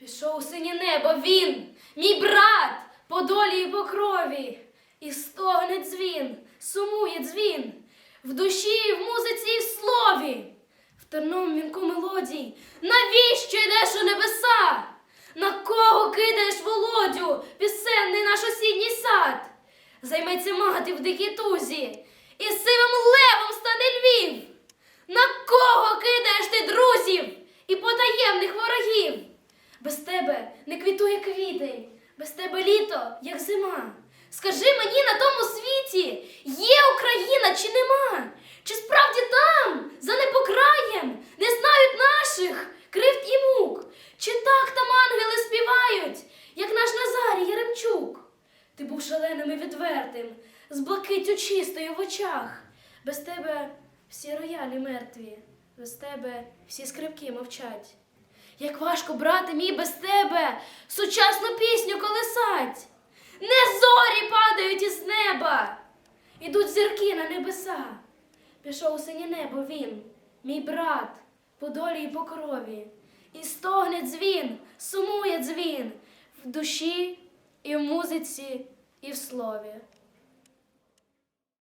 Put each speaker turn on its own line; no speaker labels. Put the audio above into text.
Пішов у синє небо він, мій брат, по долі і по крові. І стогне дзвін, сумує дзвін, в душі, в музиці і в слові. В терном вінку мелодій, навіщо йдеш у небеса? На кого кидаєш володю, пісенний наш осінній сад? Займеться мати в дикій тузі, і сивим левом стане Львів. На кого кидаєш ти друзів і потаємних ворогів? Без тебе не квітує квітень, без тебе літо, як зима. Скажи мені на тому світі, є Україна чи нема? Чи справді там, за непокраєм, не знають наших кривд і мук? Чи так там ангели співають, як наш Назарій Яремчук? Ти був шаленим і відвертим, з блакиттю чистою в очах. Без тебе всі роялі мертві, без тебе всі скрипки мовчать. Як важко, брате мій, без тебе сучасну пісню колисать. Не зорі падають із неба, ідуть зірки на небеса. Пішов у синє небо він, мій брат, по долі і по крові. І стогне дзвін, сумує дзвін в душі, і в музиці, і в слові.